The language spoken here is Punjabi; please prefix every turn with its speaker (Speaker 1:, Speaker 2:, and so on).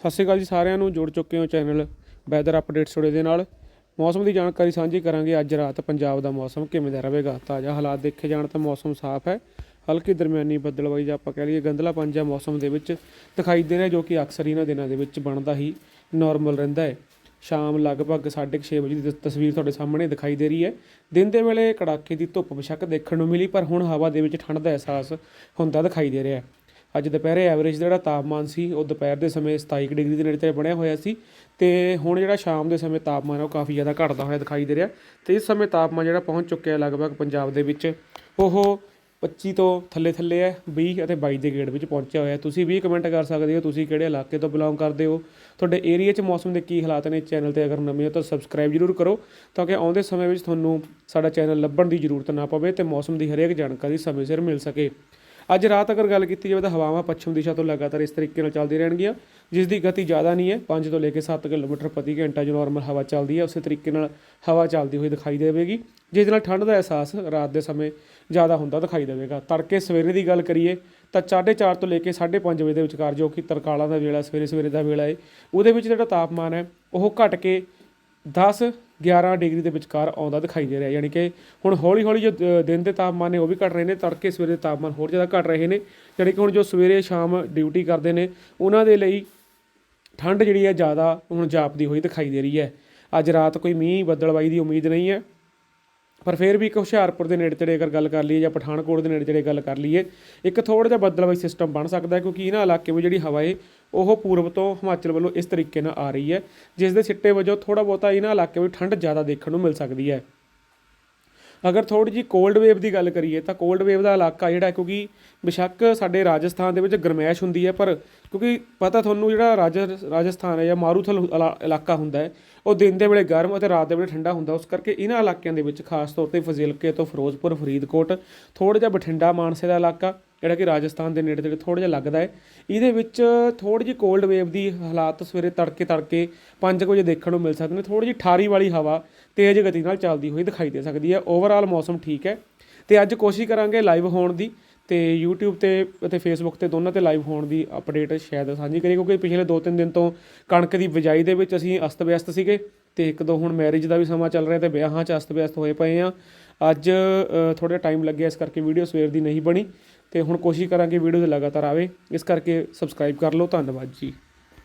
Speaker 1: ਸਤਿ ਸ਼੍ਰੀ ਅਕਾਲ ਜੀ ਸਾਰਿਆਂ ਨੂੰ, ਜੁੜ ਚੁੱਕੇ ਹੋ ਚੈਨਲ ਵੈਦਰ ਅਪਡੇਟਸ ਟੁਡੇ ਦੇ ਨਾਲ। ਮੌਸਮ ਦੀ ਜਾਣਕਾਰੀ ਸਾਂਝੀ ਕਰਾਂਗੇ ਅੱਜ ਰਾਤ ਪੰਜਾਬ ਦਾ ਮੌਸਮ ਕਿਵੇਂ ਦਾ ਰਹੇਗਾ। ਤਾਜ਼ਾ ਹਾਲਾਤ ਦੇਖੇ ਜਾਣ ਤਾਂ ਮੌਸਮ ਸਾਫ਼ ਹੈ। ਹਲਕੀ ਦਰਮਿਆਨੀ ਬੱਦਲਵਾਈ ਜਾਂ ਆਪਾਂ ਕਹਿ ਲਈਏ ਗੰਦਲਾ ਪੰਜਾ ਮੌਸਮ ਦੇ ਵਿੱਚ ਦਿਖਾਈ ਦੇ ਰਿਹਾ, ਜੋ ਕਿ ਅਕਸਰ ਇਹਨਾਂ ਦਿਨਾਂ ਦੇ ਵਿੱਚ ਬਣਦਾ ਹੀ ਨਾਰਮਲ ਰਹਿੰਦਾ ਹੈ। ਸ਼ਾਮ ਲਗਭਗ 6:30 ਵਜੇ ਦੀ ਤਸ- ਤਸਵੀਰ ਤੁਹਾਡੇ ਸਾਹਮਣੇ ਦਿਖਾਈ ਦੇ ਰਹੀ ਹੈ। ਦਿਨ ਦੇ ਵੇਲੇ ਕੜਾਕੇ ਦੀ ਧੁੱਪ ਬੇਸ਼ੱਕ ਦੇਖਣ ਨੂੰ ਮਿਲੀ, ਪਰ ਹੁਣ ਹਵਾ ਦੇ ਵਿੱਚ ਠੰਡ ਦਾ ਅਹਿਸਾਸ ਹੁੰਦਾ ਦਿਖਾਈ ਦੇ ਰਿਹਾ ਹੈ। ਅੱਜ ਦੁਪਹਿਰੇ ਐਵਰੇਜ ਜਿਹੜਾ ਤਾਪਮਾਨ ਸੀ, ਉਹ ਦੁਪਹਿਰ ਦੇ ਸਮੇਂ 27 ਡਿਗਰੀ ਦੇ ਨੇੜੇ ਤੇੜੇ ਬਣਿਆ ਹੋਇਆ ਸੀ ਤੇ ਹੁਣ ਜਿਹੜਾ ਸ਼ਾਮ ਦੇ ਸਮੇਂ ਤਾਪਮਾਨ ਹੈ ਉਹ ਕਾਫੀ ਜ਼ਿਆਦਾ ਘਟਦਾ ਹੋਇਆ ਦਿਖਾਈ ਦੇ ਰਿਹਾ ਤੇ ਇਸ ਸਮੇਂ ਤਾਪਮਾਨ ਜਿਹੜਾ ਪਹੁੰਚ ਚੁੱਕਿਆ ਲਗਭਗ ਪੰਜਾਬ ਦੇ ਵਿੱਚ, ਉਹ 25 ਤੋਂ ਥੱਲੇ ਥੱਲੇ ਹੈ 20 ਅਤੇ 22 ਦੇ ਗੇੜ ਵਿੱਚ ਪਹੁੰਚਿਆ ਹੋਇਆ ਤੁਸੀਂ ਵੀ ਕਮੈਂਟ ਕਰ ਸਕਦੇ ਹੋ, ਤੁਸੀਂ ਕਿਹੜੇ ਇਲਾਕੇ ਤੋਂ ਬਿਲੋਂਗ ਕਰਦੇ ਹੋ? ਤੁਹਾਡੇ ਏਰੀਆ 'ਚ ਮੌਸਮ ਦੇ ਕੀ ਹਾਲਾਤ ਨੇ ਚੈਨਲ ਤੇ, ਅਗਰ ਨਵੇਂ ਹੋ ਤਾਂ ਸਬਸਕ੍ਰਾਈਬ ਜ਼ਰੂਰ ਕਰੋ ਤਾਂ ਕਿ ਆਉਂਦੇ ਸਮੇਂ ਵਿੱਚ ਤੁਹਾਨੂੰ ਸਾਡਾ ਚੈਨਲ ਲੱਭਣ ਦੀ ਜ਼ਰੂਰਤ ਨਾ ਪਵੇ ਤੇ ਮੌਸਮ ਦੀ ਹਰੇਕ ਜਾਣਕਾਰੀ ਸਮੇਂ ਸਿਰ ਮਿਲ ਸਕੇ। ਅੱਜ ਰਾਤ ਅਗਰ ਗੱਲ ਕੀਤੀ ਜਾਵੇ ਤਾਂ ਹਵਾਵਾਂ ਪੱਛਮ ਦਿਸ਼ਾ ਤੋਂ ਲਗਾਤਾਰ ਇਸ ਤਰੀਕੇ ਨਾਲ ਚੱਲਦੀ ਰਹਿਣਗੀਆਂ, ਜਿਸ ਦੀ ਗਤੀ ਜ਼ਿਆਦਾ ਨਹੀਂ ਹੈ। 5 ਤੋਂ ਲੈ ਕੇ 7 ਕਿਲੋਮੀਟਰ ਪ੍ਰਤੀ ਘੰਟਾ ਜੋ ਨਾਰਮਲ ਹਵਾ ਚੱਲਦੀ ਹੈ, ਉਸੇ ਤਰੀਕੇ ਨਾਲ ਹਵਾ ਚੱਲਦੀ ਹੋਈ ਦਿਖਾਈ ਦੇਵੇਗੀ। ਜਿਸ ਨਾਲ ਠੰਡ ਦਾ ਅਹਿਸਾਸ ਰਾਤ ਦੇ ਸਮੇਂ ਜ਼ਿਆਦਾ ਹੁੰਦਾ ਦਿਖਾਈ ਦੇਵੇਗਾ। ਤੜਕੇ ਸਵੇਰੇ ਦੀ ਗੱਲ ਕਰੀਏ ਤਾਂ 4:30 ਤੋਂ ਲੈ ਕੇ 5:30 ਵਜੇ ਦੇ ਵਿਚਕਾਰ ਜੋ ਕਿ ਤਰਕਾਲਾਂ ਦਾ ਵੇਲਾ ਸਵੇਰੇ ਸਵੇਰੇ ਦਾ ਵੇਲਾ ਹੈ ਉਹਦੇ ਵਿੱਚ ਜਿਹੜਾ ਤਾਪਮਾਨ ਹੈ, ਉਹ ਘਟ ਕੇ 10 11 ਡਿਗਰੀ ਦੇ ਵਿਚਕਾਰ ਆਉਂਦਾ ਦਿਖਾਈ ਦੇ ਰਿਹਾ ਯਾਨੀ ਕਿ ਹੁਣ ਹੌਲੀ ਹੌਲੀ ਜੋ ਦ- ਦਿਨ ਦੇ ਤਾਪਮਾਨ ਨੇ ਉਹ ਵੀ ਘਟ ਰਹੇ ਨੇ, ਤੜਕੇ ਸਵੇਰੇ ਦੇ ਤਾਪਮਾਨ ਹੋਰ ਜ਼ਿਆਦਾ ਘਟ ਰਹੇ ਨੇ। ਯਾਨੀ ਕਿ ਹੁਣ ਜੋ ਸਵੇਰੇ ਸ਼ਾਮ ਡਿਊਟੀ ਕਰਦੇ ਨੇ, ਉਹਨਾਂ ਦੇ ਲਈ ਠੰਡ ਜਿਹੜੀ ਹੈ ਜ਼ਿਆਦਾ ਹੁਣ ਜਾਪਦੀ ਹੋਈ ਦਿਖਾਈ ਦੇ ਰਹੀ ਹੈ। ਅੱਜ ਰਾਤ ਕੋਈ ਮੀਂਹ ਬੱਦਲਵਾਈ ਦੀ ਉਮੀਦ ਨਹੀਂ ਹੈ। ਪਰ ਫਿਰ ਵੀ ਇੱਕ ਹੁਸ਼ਿਆਰਪੁਰ ਦੇ ਨੇੜੇ ਤੇੜੇ ਅਗਰ ਗੱਲ ਕਰ ਲਈਏ ਜਾਂ ਪਠਾਨਕੋਟ ਦੇ ਨੇੜੇ ਤੇੜੇ ਗੱਲ ਕਰ ਲਈਏ, ਇੱਕ ਥੋੜ੍ਹਾ ਜਿਹਾ ਬਦਲਵਾਈ ਸਿਸਟਮ ਬਣ ਸਕਦਾ ਹੈ ਕਿਉਂਕਿ ਇਹਨਾਂ ਇਲਾਕੇ ਵਿੱਚ ਜਿਹੜੀ ਹਵਾ ਹੈ ਉਹ ਪੂਰਬ ਤੋਂ ਹਿਮਾਚਲ ਵੱਲੋਂ ਇਸ ਤਰੀਕੇ ਨਾਲ ਆ ਰਹੀ ਹੈ, ਜਿਸ ਦੇ ਸਿੱਟੇ ਵਜੋਂ ਥੋੜਾ ਬਹੁਤਾ ਇਹਨਾਂ ਇਲਾਕੇ ਵਿੱਚ ਠੰਡ ਜ਼ਿਆਦਾ ਦੇਖਣ ਨੂੰ ਮਿਲ ਸਕਦੀ ਹੈ। ਅਗਰ ਥੋੜੀ ਜੀ ਕੋਲਡ ਵੇਵ ਦੀ ਗੱਲ ਕਰੀਏ ਤਾਂ ਕੋਲਡ ਵੇਵ ਦਾ ਇਲਾਕਾ ਜਿਹੜਾ ਕਿਉਂਕਿ ਬਿਸ਼ੱਕ ਸਾਡੇ ਰਾਜਸਥਾਨ ਦੇ ਵਿੱਚ ਗਰਮੈਸ਼ ਹੁੰਦੀ ਹੈ, ਪਰ ਕਿਉਂਕਿ ਪਤਾ ਤੁਹਾਨੂੰ ਜਿਹੜਾ ਰਾਜ, ਰਾਜਸਥਾਨ ਹੈ ਜਾਂ ਮਾਰੂਥਲ ਇਲਾ- ਇਲਾਕਾ ਹੁੰਦਾ ਹੈ ਉਹ ਦਿਨ ਦੇ ਵੇਲੇ ਗਰਮ ਅਤੇ ਰਾਤ ਦੇ ਵੇਲੇ ਠੰਡਾ ਹੁੰਦਾ, ਉਸ ਕਰਕੇ ਇਹਨਾਂ ਇਲਾਕਿਆਂ ਦੇ ਵਿੱਚ ਖਾਸ ਤੌਰ ਤੇ ਫਜ਼ਿਲਕੇ ਤੋਂ ਫਿਰੋਜ਼ਪੁਰ, ਫਰੀਦਕੋਟ ਥੋੜਾ ਜਿਹਾ ਬਠਿੰਡਾ, ਮਾਨਸੇ ਦਾ ਇਲਾਕਾ, ਜਿਹੜਾ ਕਿ ਰਾਜਸਥਾਨ ਦੇ ਨੇੜੇ ਤੇੜੇ ਥੋੜਾ ਜਿਹਾ ਲੱਗਦਾ ਹੈ। ਇਹਦੇ ਵਿੱਚ ਥੋੜੀ ਜਿਹੀ ਕੋਲਡ ਵੇਵ ਦੀ ਹਾਲਾਤ ਸਵੇਰੇ ਤੜਕੇ ਤੜਕੇ 5 ਵਜੇ ਦੇਖਣ ਨੂੰ ਮਿਲ ਸਕਦੇ ਨੇ। ਥੋੜੀ ਜਿਹੀ ਠਾਰੀ ਵਾਲੀ ਹਵਾ ਤੇਜ਼ ਗਤੀ ਨਾਲ ਚੱਲਦੀ ਹੋਈ ਦਿਖਾਈ ਦੇ ਸਕਦੀ ਹੈ। ਓਵਰਆਲ ਮੌਸਮ ਠੀਕ ਹੈ। ਤੇ ਅੱਜ ਕੋਸ਼ਿਸ਼ ਕਰਾਂਗੇ ਲਾਈਵ ਹੋਣ ਦੀ। ਤੇ YouTube ਤੇ ਅਤੇ Facebook ਤੇ ਦੋਨਾਂ ਤੇ ਲਾਈਵ ਹੋਣ ਦੀ ਅਪਡੇਟ ਸ਼ਾਇਦ ਸਾਂਝੀ ਕਰੀਏ, ਕਿਉਂਕਿ ਪਿਛਲੇ 2-3 ਦਿਨ ਤੋਂ ਕਣਕ ਦੀ ਬਿਜਾਈ ਦੇ ਵਿੱਚ ਅਸੀਂ ਅਸਤ-ਵਿਅਸਤ ਸੀਗੇ ਤੇ ਇੱਕ ਦੋ ਹੁਣ ਮੈਰਿਜ ਦਾ ਵੀ ਸਮਾਂ ਚੱਲ ਰਿਹਾ ਤੇ ਵਿਆਹਾਂ 'ਚ ਅਸਤ-ਵਿਅਸਤ ਹੋਏ ਪਏ ਆ ਅੱਜ ਥੋੜਾ ਟਾਈਮ ਲੱਗਿਆ ਇਸ ਕਰਕੇ ਵੀਡੀਓ ਸਵੇਰ ਦੀ ਨਹੀਂ ਬਣੀ ਤੇ ਹੁਣ ਕੋਸ਼ਿਸ਼ ਕਰਾਂਗੇ ਵੀਡੀਓ ਤੇ ਲਗਾਤਾਰ ਆਵੇ। ਇਸ ਕਰਕੇ ਸਬਸਕ੍ਰਾਈਬ ਕਰ ਲਓ। ਧੰਨਵਾਦ ਜੀ।